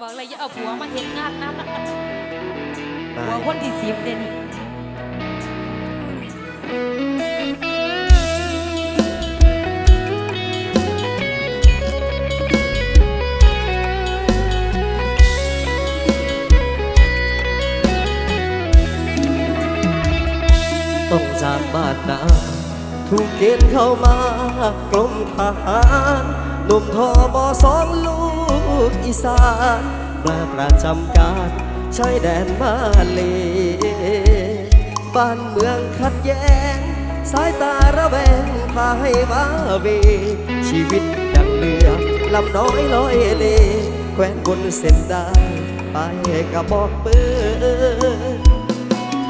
บอกเลยอย่าเอาผัวมาเห็นงานน้ำนะผัวคนที่สิบเด่นต้องจากบ้านนาถูกเกณฑ์เข้ามากรมทหารหนุ่มทอบอสองลูก อีสานมาประจำการชายแดนมาเลบ้านเมืองขัดแย้ง สายตาระแวงพาให้มาเว ชีวิตดังเรือลำน้อยลอยเลแควนบนเส้นได้ไปกระบอกปืน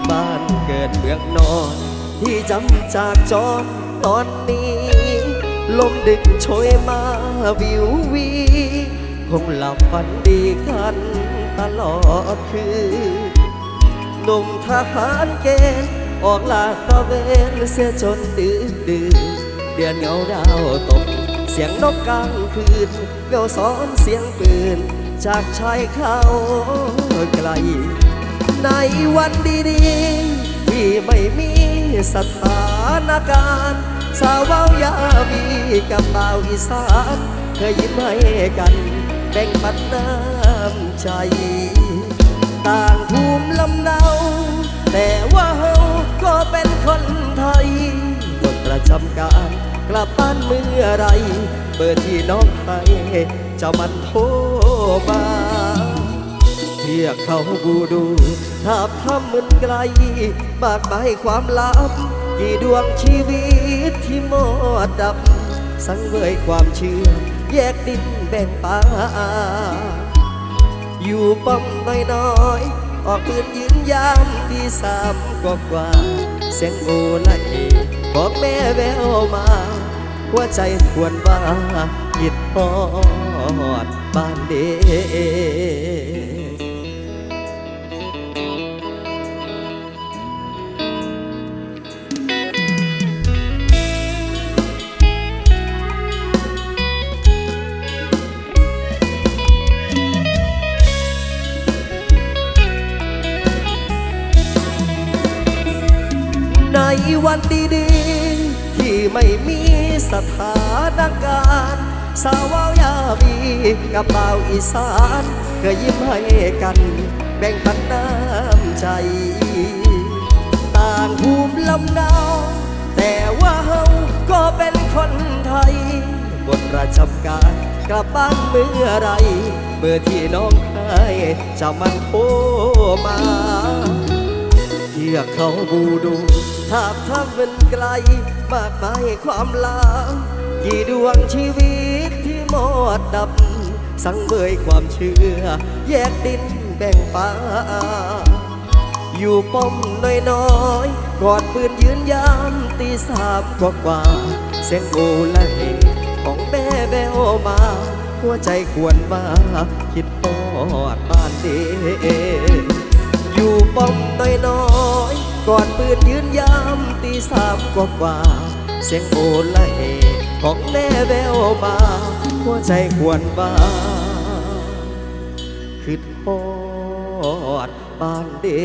บ้านเกิดเมืองนอน ที่จำจากจรตอนนี้ ลมดึกโชยมาวิววี คงหลับฝันดีกันตลอดคืนหนุ่มทหารเกณฑ์ออกลาตะเวนเสียจนดื้อดื้อเดือนเงาดาวตก เสียงนกกลางคืนแววซ้อนเสียงปืน จากชายเขาไกล ในวันดีๆที่ไม่มีสถานการณ์ สาวเว้ายาวีกับบ่าวอีสานเคยยิ้มให้กัน แบ่งปันน้ำใจ ต่างภูมิลำเนา แต่ว่าเฮาก็เป็นคนไทยบทประจำการกลับบ้านเมื่อไร เบอร์ที่น้องให้เจ้ามันโทรมาเทียกเขาบูดูทาบทำมึนไกลมากมายความลับ กี่ดวงชีวิตที่หมดดับ สังเวยความเชื่อ แยกดินแบ่งป่า อยู่ป้อมน้อยๆออกปืนยืนยามที่สามกว่ากว่า เสียงโอละเอบอกแม่แววมา หัวใจควรว่าหิดหอดบ้านเด็ วันดีๆ ที่ไม่มีสถานการณ์ สาววาวยาวีกับบ่าอีสาน เคยยิ้มให้กัน แบ่งปันน้ำใจ ต่างภูมิลำเนาแต่ว่าเฮาก็เป็นคนไทยบทประจำการกลับบ้านเมื่อไรเบอร์ที่น้องให้จะมันโทรมา เทือกเขาบูดูทาบทำเป็นไกล มากมายความลางกี่ดวงชีวิตที่หมดดับ สังเบยความเชื่อ แยกดินแบ่งป่า อยู่ป้อมน้อยๆกอดปืนยืนยามตีสามกว่ากว่าเสียงโอละเหของแม่แววมา หัวใจควรมา คิดทอดบ้านเด็ ก่อนปืนยืนยามตีสามกว่ากว่า เสียงโอละเอของแม่แววมาหัวใจควรบาคือทอดบ้านเด็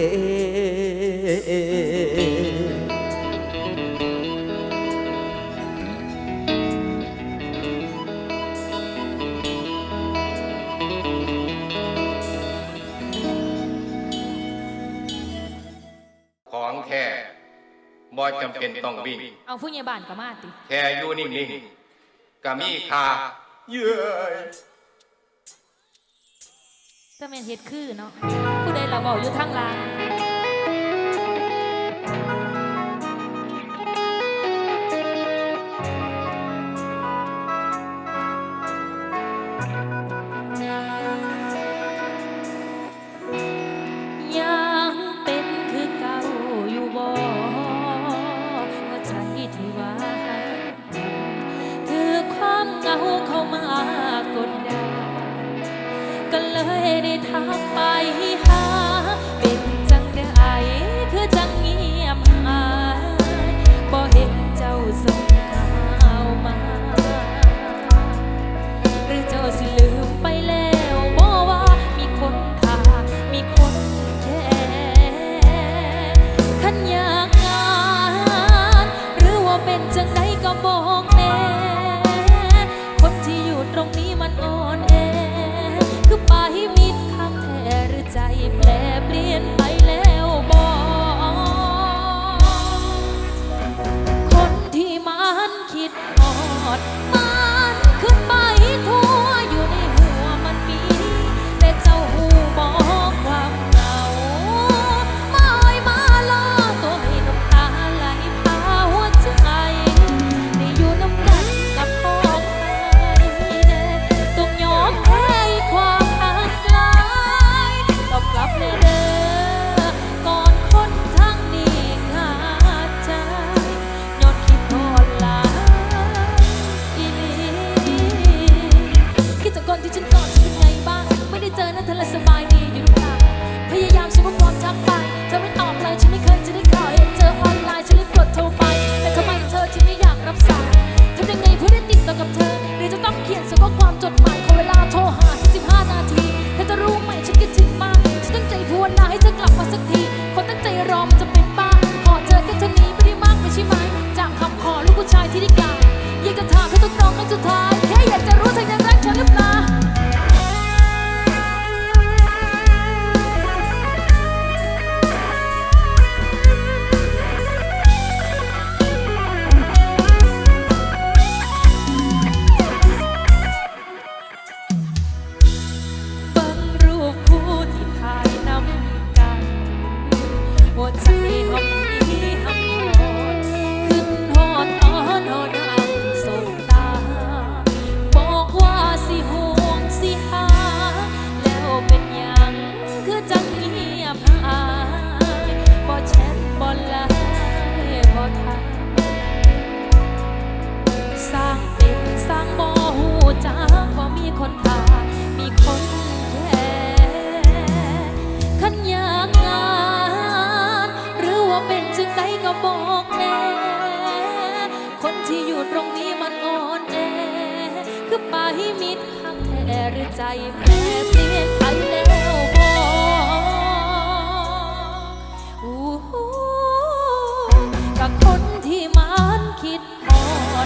จำเป็นต้องวิ่ง เอาผู้ใหญ่บ้านก็มาติแค่อยู่นิ่งๆก็มีค่าเย้ยแต่แม่นเฮ็ดคือเนาะผู้ใดเราเว้าอยู่ทางหล่างยัง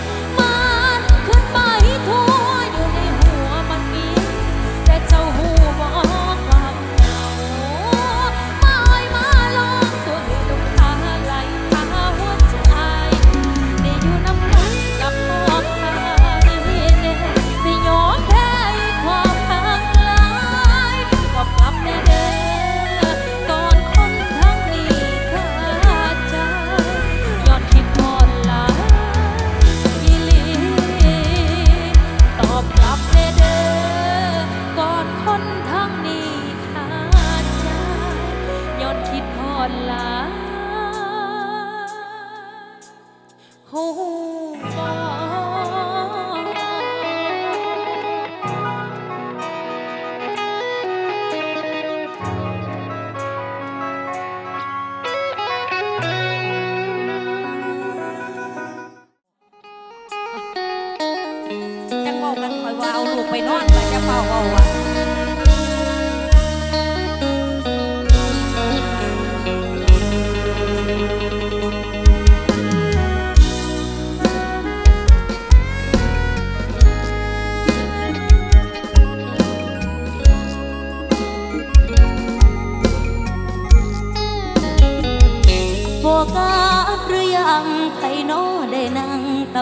love.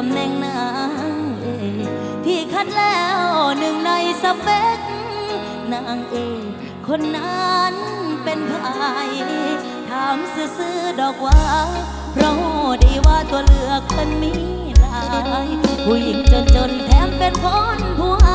ำแหน่งนางเอกพี่คัดแล้วหนึ่งในสเปคนางเอกคนนั้นเป็นใครถามซื้อดอกว่าเพราะดีว่าตัวเลือกมันมีหลาย ผู้หญิงจนจนแถมเป็นคนผัว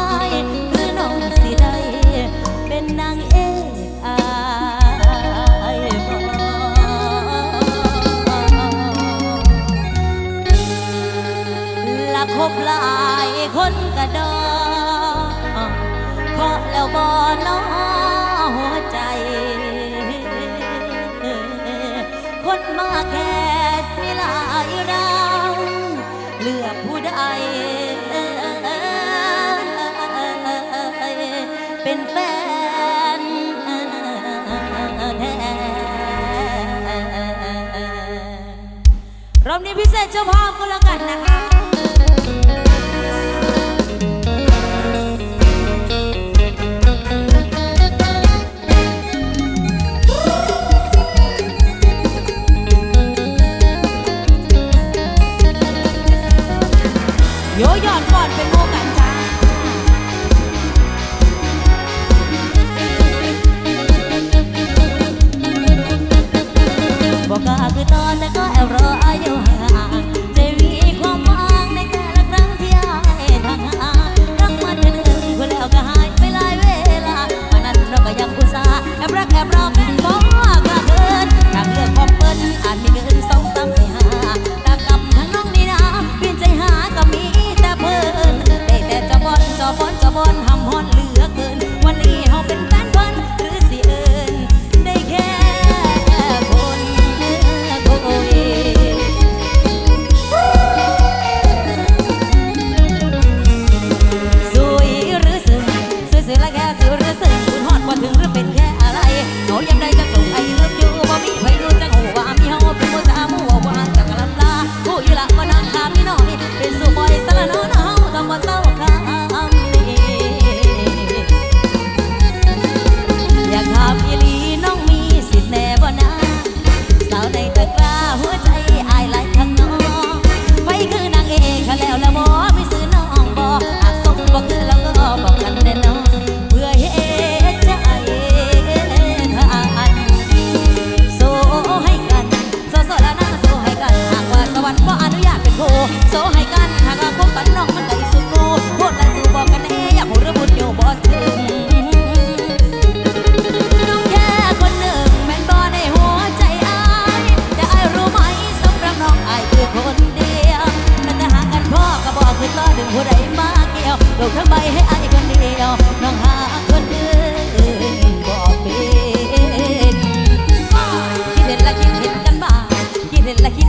รอบนี้พิเศษเฉพาะาพก็แล้วกันนะคะ อนก็แอบรออายุห่า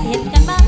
เห็นกันบ้าง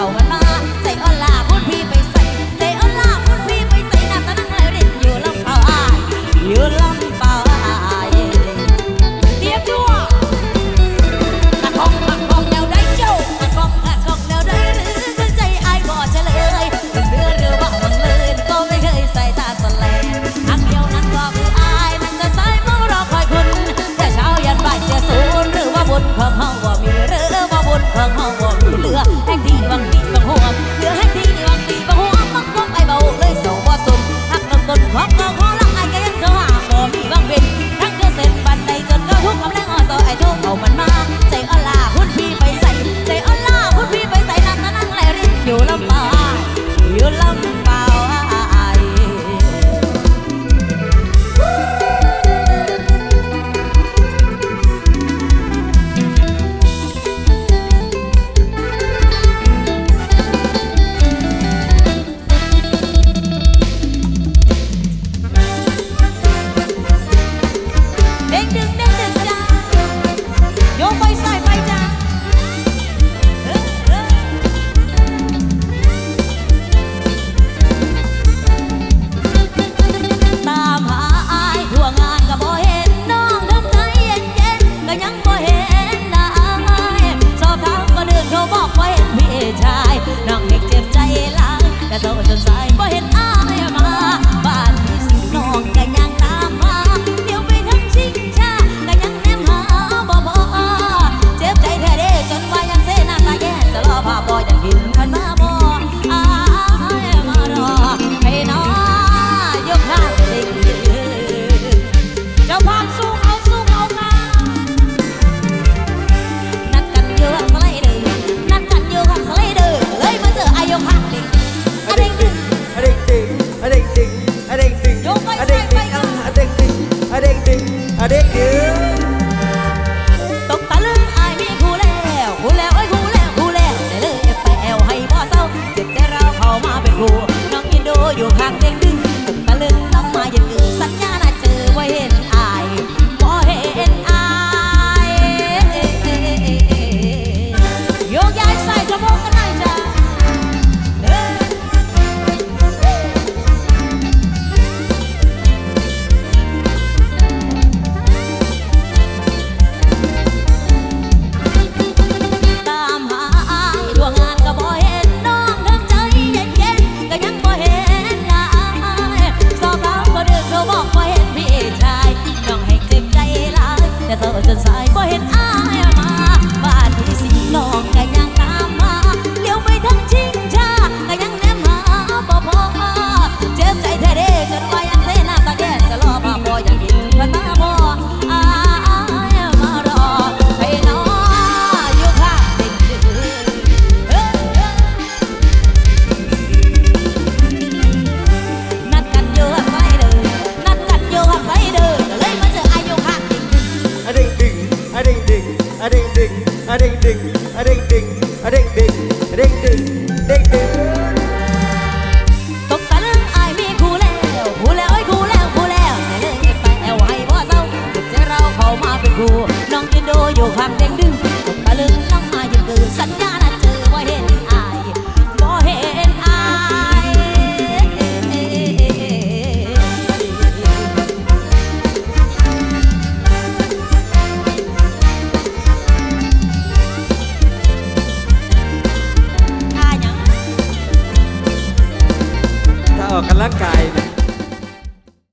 รงอ่